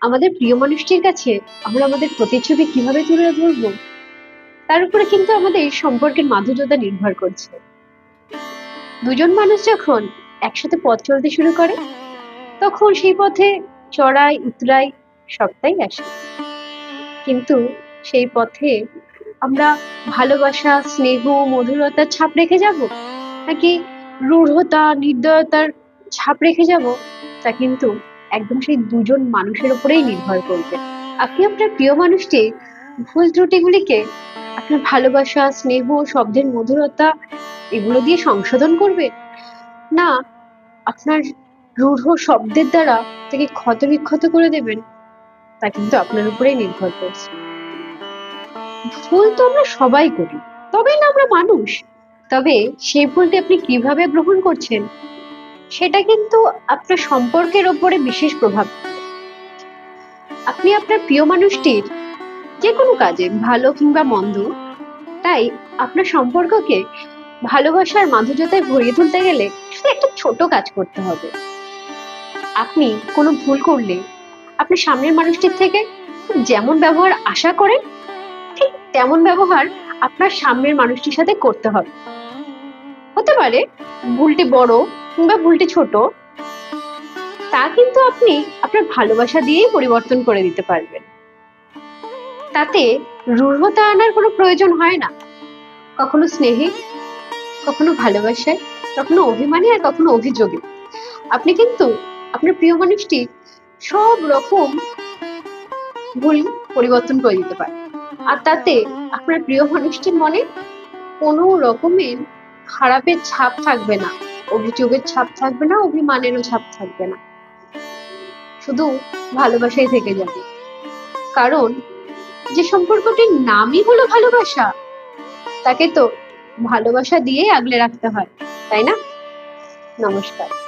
আমাদের প্রিয় মানুষটির কাছে আমরা আমাদের প্রতিচ্ছবি কীভাবে তুলে ধরবো? তার উপরে কিন্তু আমাদের সম্পর্কের মাধুর্যতা নির্ভর করছে। দুজন মানুষ যখন একসাথে পথ চলতে শুরু করে, তখন সেই পথে চড়াই, উতরাই সবটাই আসে। কিন্তু সেই পথে আমরা ভালোবাসা, স্নেহ, মধুরতার ছাপ রেখে যাব? নাকি রূঢ়তা, নির্দয়তার ছাপ রেখে যাব? তা কিন্তু একদম সেই দুজন মানুষের উপরেই নির্ভর করবে। আপনি আপনার প্রিয় মানুষটি ভুল ত্রুটিগুলিকে, আপনার ভালোবাসা, স্নেহ, শব্দের মধুরতা, এগুলো দিয়ে সংশোধন করবে? না, আপনার রূঢ় শব্দের দ্বারা তাকে ক্ষত বিক্ষত করে দেবেন। তা কিন্তু আপনার উপরেই নির্ভর করছে। ভুল তো আমরা সবাই করি, তবেই না আমরা মানুষ। তবে সেই ভুলটি আপনি কীভাবে গ্রহণ করছেন? সেটা কিন্তু আপনার সম্পর্কের ওপরে বিশেষ প্রভাব আপনি আপনার প্রিয় মানুষটির যে কোনো কাজে, ভালো কিংবা মন্দ, তাই আপনার সম্পর্ককে ভালোবাসার মাধুর্যতায় ভরিয়ে তুলতে গেলে শুধু একটা ছোট কাজ করতে হবে। আপনি কোনো ভুল করলে আপনার সামনের মানুষটির থেকে যেমন ব্যবহার আশা করেন, ঠিক তেমন ব্যবহার আপনার সামনের মানুষটির সাথে করতে হবে। হতে পারে ভুলটি বড় কিংবা ভুলটি ছোট, তা কিন্তু আপনি আপনার ভালোবাসা দিয়েই পরিবর্তন করে দিতে পারবেন। তাতে রূঢ়তা আনার কোনো প্রয়োজন হয় না। কখনো স্নেহে, কখনো ভালোবাসায়, কখনো অভিমানে আর কখনো অভিযোগে। আপনি কিন্তু আপনার প্রিয় মানুষটি সব রকম ভুল পরিবর্তন করে দিতে পারেন। আর তাতে আপনার প্রিয় মানুষটির মনে কোনো রকমের খারাপের ছাপ থাকবে না। অভিযোগের ছাপ থাকবে না, অভিমানেরও ছাপ থাকবে না। শুধু ভালোবাসাই থেকে যাবে। কারণ যে সম্পর্কটির নামই হলো ভালোবাসা, তাকে তো ভালোবাসা দিয়েই আগলে রাখতে হয়, তাই না? নমস্কার।